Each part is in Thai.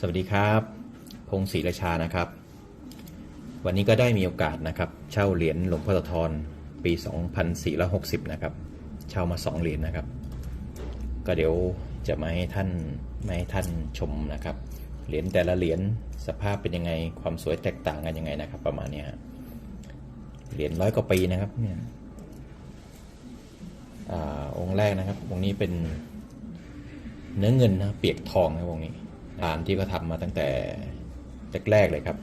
สวัสดีครับ พงศรีราชานะครับ วันนี้ก็ได้มีโอกาสนะครับ เช่าเหรียญหลวงพ่อโสธรปี 2460 นะครับ เช่ามา 2 เหรียญนะครับ ก็เดี๋ยวจะมาให้ท่านมาให้ท่านชมนะครับ เหรียญแต่ละเหรียญสภาพเป็นยังไง ความสวยแตกต่างกันยังไงนะครับ ประมาณนี้เหรียญร้อยกว่าปีนะครับเนี่ยอองค์แรกนะครับ องค์นี้เป็นเนื้อเงินนะเปียกทองนะวงนี้ ร้านที่เขาทำมาตั้งแต่แรกๆเลยครับ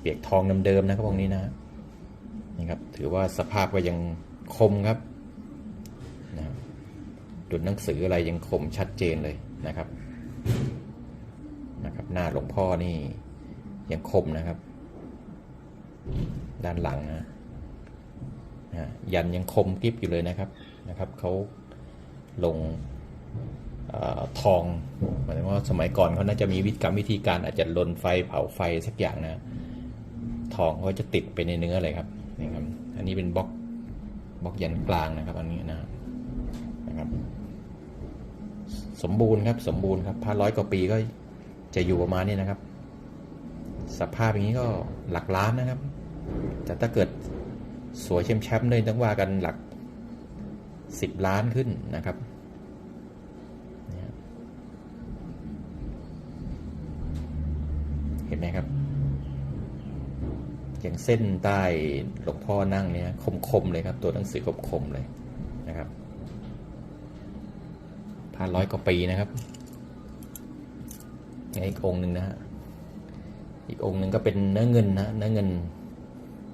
เปียกทองเดิมๆนะครับวงนี้นะนี่ครับ ถือว่าสภาพก็ยังคมครับนะดุนหนังสืออะไรยังคมชัดเจนเลยนะครับนะครับ หน้าหลวงพ่อนี่ยังคมนะครับ ด้านหลังนะนะยันยังคมกริบอยู่เลยนะครับนะครับเขาลง ทองหมายถึงว่าสมัยก่อนเขาน่าจะมีวิธีกรรมวิธีการอาจจะลนไฟเผาไฟสักอย่างนะ ทองเขาจะติดไปในเนื้อเลยครับนี่ครับ อันนี้เป็นบล็อกบล็อกยันกลางนะครับ อันนี้นะนะครับ สมบูรณ์ครับสมบูรณ์ครับพาร้อยกว่าปีก็จะอยู่ประมาณนี้นะครับ สภาพอย่างนี้ก็หลักล้านนะครับ แต่ถ้าเกิดสวยแชมป์ๆเลยต้องว่ากันหลักสิบล้านขึ้นนะครับ เห็นไหมครับ อย่างเส้นใต้หลวงพ่อนั่งเนี่ยคมๆเลยครับ ตัวหนังสือคมๆเลยนะครับพันร้อยกว่าปีนะครับอย่างอีกองหนึ่งนะฮะอีกองหนึ่งก็เป็นเนื้อเงินนะเนื้อเงิน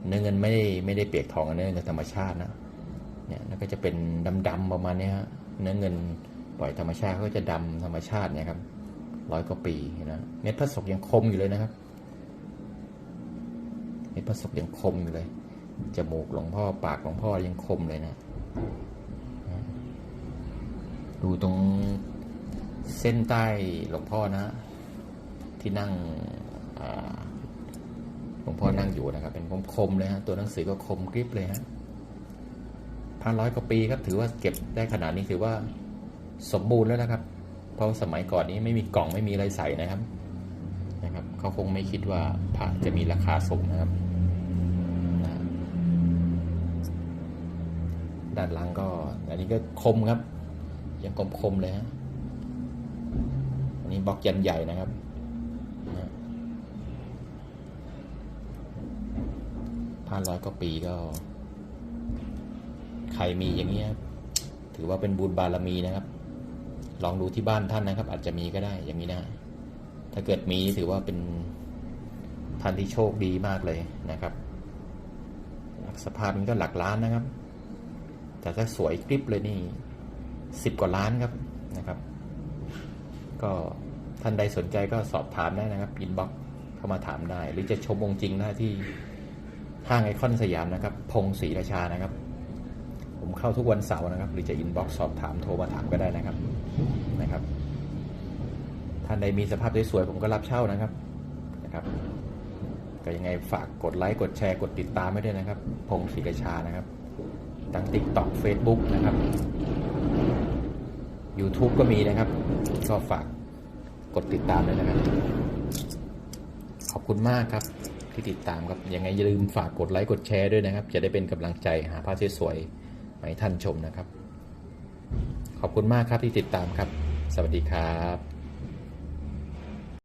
เนื้อเงินไม่ได้ไม่ได้เปียกทองเนื้อเงินธรรมชาตินะเนี่ยแล้วก็จะเป็นดำๆประมาณเนี้ยฮะเนื้อเงินปล่อยธรรมชาติก็จะดำธรรมชาติเนี่ยครับ ร้อยกว่าปีนะเม็ดพระศกยังคมอยู่เลยนะครับเม็ดพระศกยังคมอยู่เลยจมูกหลวงพ่อปากหลวงพ่อยังคมเลยนะ ดูตรงเส้นใต้หลวงพ่อนะ ที่นั่งหลวงพ่อนั่งอยู่นะครับ เป็นคมๆเลยฮะตัวหนังสือก็คมกริบเลยฮะพันร้อยกว่าปีครับ ถือว่าเก็บได้ขนาดนี้ถือว่าสมบูรณ์แล้วนะครับ เพราะสมัยก่อนนี้ไม่มีกล่องไม่มีอะไรใส่นะครับนะครับเขาคงไม่คิดว่าพระจะมีราคาสูงนะครับ ด้านหลังก็ อันนี้ก็คมครับ ยังคมคมเลยฮะอันนี้บล็อกยันใหญ่นะครับพันร้อยกว่าปีก็ ใครมีอย่างเงี้ยถือว่าเป็นบุญบารมีนะครับ ลองดูที่บ้านท่านนะครับ อาจจะมีก็ได้อย่างนี้นะ ถ้าเกิดมีถือว่าเป็นท่านที่โชคดีมากเลยนะครับสภาพมันก็หลักล้านนะครับ แต่ถ้าสวยกริบเลยนี่สิบกว่าล้านครับนะครับ ก็ท่านใดสนใจก็สอบถามได้นะครับอินบ็อกเข้ามาถามได้ หรือจะชมองค์จริงได้ที่ห้างไอคอนสยามนะครับ พงศรีราชานะครับ เข้าทุกวันเสาร์นะครับ หรือจะอินบ็อกซ์สอบถามโทรมาถามก็ได้นะครับนะครับท่านใดมีสภาพสวยๆผมก็รับเช่านะครับนะครับ ก็ยังไงฝากกดไลค์กดแชร์กดติดตามไม่ด้วยนะครับ พงศรีราชานะครับทั้ง TikTok Facebook นะครับ YouTube ก็มีนะครับ ก็ฝากกดติดตามด้วยนะครับ ขอบคุณมากครับที่ติดตามครับยังไงอย่าลืมฝากกดไลค์กดแชร์ด้วยนะครับ จะได้เป็นกำลังใจหาภาพสวยๆ ให้ท่านชมนะครับ ขอบคุณมากครับที่ติดตามครับ สวัสดีครับ